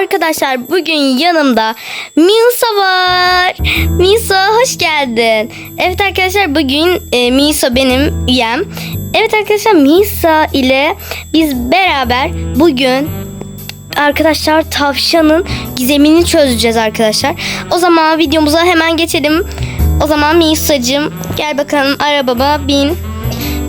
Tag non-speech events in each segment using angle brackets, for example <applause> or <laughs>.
Arkadaşlar bugün yanımda Misa var. Misa hoş geldin. Evet arkadaşlar bugün e, Misa benim üyem. Evet arkadaşlar Misa ile biz beraber bugün arkadaşlar tavşanın gizemini çözeceğiz arkadaşlar. O zaman videomuza hemen geçelim. O zaman Misa'cığım gel bakalım arabama bin.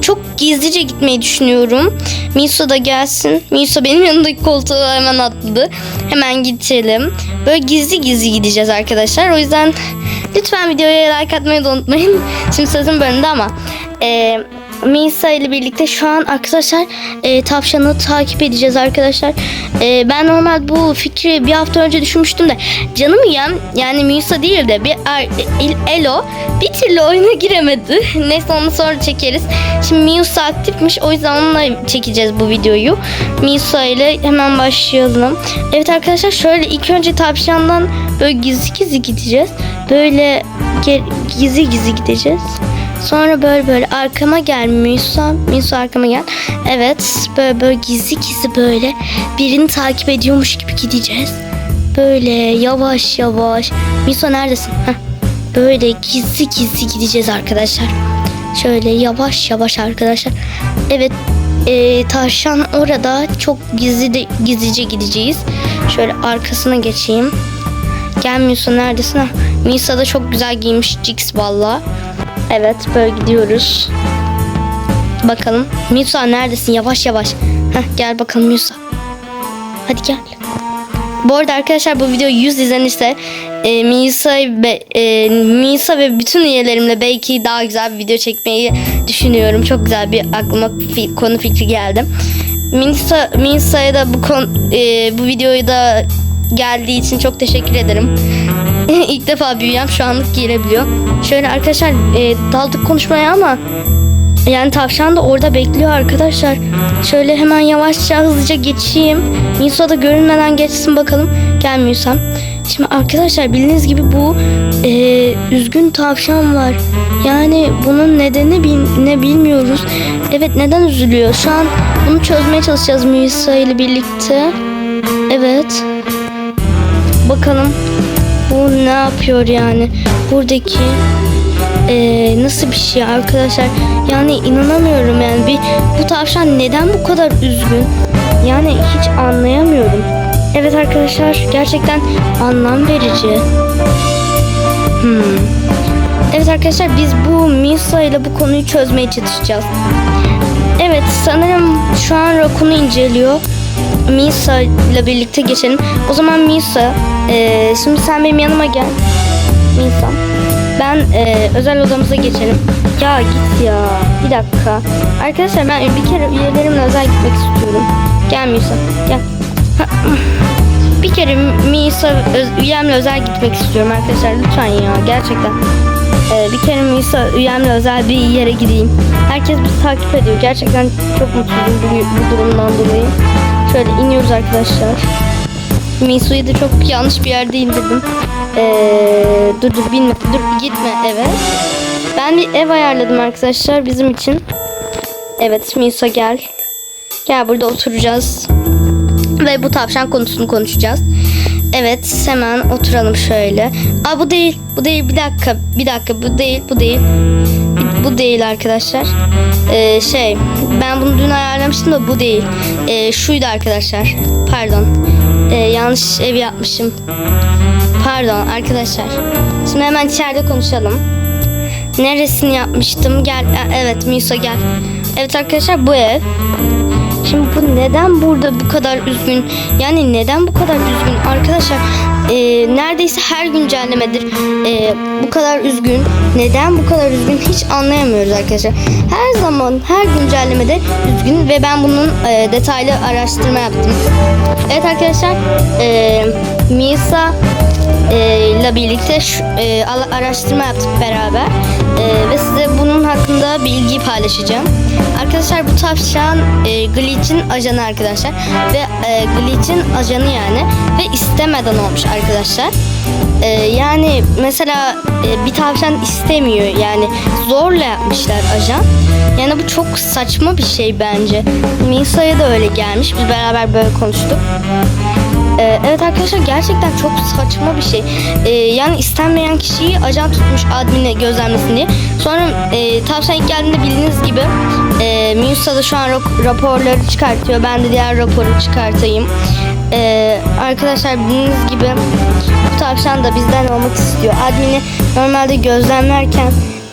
Çok gizlice gitmeyi düşünüyorum. Miso da gelsin. Miso benim yanımdaki koltuğa hemen atladı. Hemen geçelim. Böyle gizli gizli gideceğiz arkadaşlar. O yüzden lütfen videoya like atmayı da unutmayın. <laughs> Şimdi sözüm bölündü ama. E, Misa ile birlikte şu an arkadaşlar e, tavşanı takip edeceğiz arkadaşlar. E, ben normal bu fikri bir hafta önce düşünmüştüm de canım yem yani Misa değil de bir er, El- Elo bir türlü oyuna giremedi. <laughs> Neyse onu sonra çekeriz. Şimdi Misa aktifmiş o yüzden onunla çekeceğiz bu videoyu. Misa ile hemen başlayalım. Evet arkadaşlar şöyle ilk önce tavşandan böyle gizli gizli gideceğiz. Böyle gizli gizli gideceğiz. Sonra böyle böyle arkama gel Musa. Musa arkama gel. Evet böyle böyle gizli gizli böyle birini takip ediyormuş gibi gideceğiz. Böyle yavaş yavaş. Musa neredesin? Heh. Böyle gizli gizli gideceğiz arkadaşlar. Şöyle yavaş yavaş arkadaşlar. Evet e, tavşan orada çok gizli de, gizlice gideceğiz. Şöyle arkasına geçeyim. Gel Musa neredesin? Ha, Misa da çok güzel giymiş Jix valla. Evet böyle gidiyoruz. Bakalım. Musa neredesin? Yavaş yavaş. Heh, gel bakalım Musa. Hadi gel. Bu arada arkadaşlar bu video 100 izlenirse e, Misa ve e, Misa ve bütün üyelerimle belki daha güzel bir video çekmeyi düşünüyorum. Çok güzel bir aklıma fi- konu fikri geldi. Misa Misa'ya da bu kon, e, bu videoyu da geldiği için çok teşekkür ederim. <laughs> İlk defa büyüyen şu anlık girebiliyor. Şöyle arkadaşlar e, daldık konuşmaya ama yani tavşan da orada bekliyor arkadaşlar. Şöyle hemen yavaşça hızlıca geçeyim. Musa da görünmeden geçsin bakalım. Gelmiyorsam. Şimdi arkadaşlar bildiğiniz gibi bu e, üzgün tavşan var. Yani bunun nedeni ne bilmiyoruz. Evet neden üzülüyor? Şu an bunu çözmeye çalışacağız Musa ile birlikte. Evet. Bakalım bu ne yapıyor yani? Buradaki ee, nasıl bir şey arkadaşlar? Yani inanamıyorum yani bir bu tavşan neden bu kadar üzgün? Yani hiç anlayamıyorum. Evet arkadaşlar gerçekten anlam verici. Hmm. Evet arkadaşlar biz bu Misa ile bu konuyu çözmeye çalışacağız. Evet sanırım şu an Rakun'u inceliyor. Misa ile birlikte geçelim. O zaman Misa, eee, şimdi sen benim yanıma gel. Misa. Ben eee, özel odamıza geçelim. Ya git ya. Bir dakika. Arkadaşlar ben bir kere üyelerimle özel gitmek istiyorum. Gel Misa. Gel. Bir kere Misa öz- üyemle özel gitmek istiyorum arkadaşlar. Lütfen ya gerçekten. Eee, bir kere Misa üyemle özel bir yere gideyim. Herkes bizi takip ediyor. Gerçekten çok mutluyum bu, bu durumdan dolayı. Şöyle iniyoruz arkadaşlar. Misu'yu da çok yanlış bir yerde indirdim. Ee, dur dur binme, dur gitme eve. Ben bir ev ayarladım arkadaşlar bizim için. Evet Miso gel. Gel burada oturacağız. Ve bu tavşan konusunu konuşacağız. Evet hemen oturalım şöyle. Aa bu değil. Bu değil bir dakika. Bir dakika bu değil. Bu değil. Bu değil arkadaşlar. Ee, şey ben bunu dün ayarlamıştım da bu değil. Ee, şuydu arkadaşlar. Pardon. Ee, yanlış ev yapmışım. Pardon arkadaşlar. Şimdi hemen içeride konuşalım. Neresini yapmıştım? Gel. Aa, Evet Miso gel. Evet arkadaşlar bu ev. Şimdi bu neden burada bu kadar üzgün? Yani neden bu kadar üzgün? Arkadaşlar e, neredeyse her güncellemedir e, bu kadar üzgün. Neden bu kadar üzgün hiç anlayamıyoruz arkadaşlar. Her zaman her güncellemede üzgün ve ben bunun e, detaylı araştırma yaptım. Evet arkadaşlar e, Misa e, ile birlikte şu, e, araştırma yaptık beraber E, ve size bunun hakkında bilgi paylaşacağım. Arkadaşlar bu tavşan e, Glitch'in ajanı arkadaşlar ve e, Glitch'in ajanı yani ve istemeden olmuş arkadaşlar. E, yani mesela e, bir tavşan istemiyor yani zorla yapmışlar ajan. Yani bu çok saçma bir şey bence. Misa'ya da öyle gelmiş. Biz beraber böyle konuştuk. Ee, evet arkadaşlar gerçekten çok saçma bir şey. Ee, yani istenmeyen kişiyi ajan tutmuş admine gözlemlesin diye. Sonra e, tavşan ilk geldiğinde bildiğiniz gibi e, Musa da şu an rap- raporları çıkartıyor. Ben de diğer raporu çıkartayım. Ee, arkadaşlar bildiğiniz gibi bu tavşan da bizden olmak istiyor. Admini normalde gözlemlerken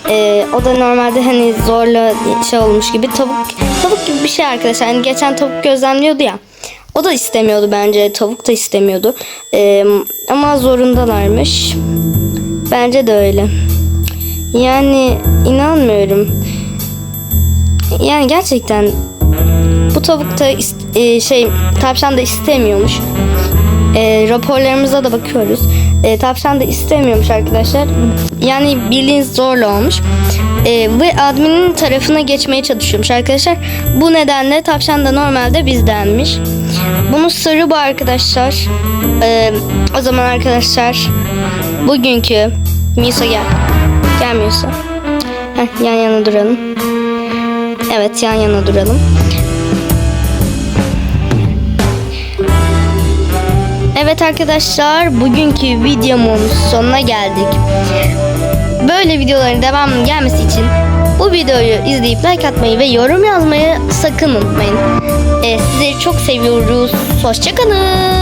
e, o da normalde hani zorla şey olmuş gibi tavuk tavuk gibi bir şey arkadaşlar. Hani geçen tavuk gözlemliyordu ya. O da istemiyordu bence. Tavuk da istemiyordu. Ee, ama zorundalarmış. Bence de öyle. Yani inanmıyorum. Yani gerçekten bu tavuk da e, şey tavşan da istemiyormuş. E, raporlarımıza da bakıyoruz. E, tavşan da istemiyormuş arkadaşlar. Yani bildiğiniz zorla olmuş. E, ve adminin tarafına geçmeye çalışıyormuş arkadaşlar. Bu nedenle tavşan da normalde bizdenmiş. Bunun sırrı bu arkadaşlar. E, o zaman arkadaşlar bugünkü Misa gel. Gel Misa. Heh, yan yana duralım. Evet yan yana duralım. Evet arkadaşlar bugünkü videomun sonuna geldik. Böyle videoların devamının gelmesi için bu videoyu izleyip like atmayı ve yorum yazmayı sakın unutmayın. Ee, sizleri çok seviyoruz. Hoşçakalın.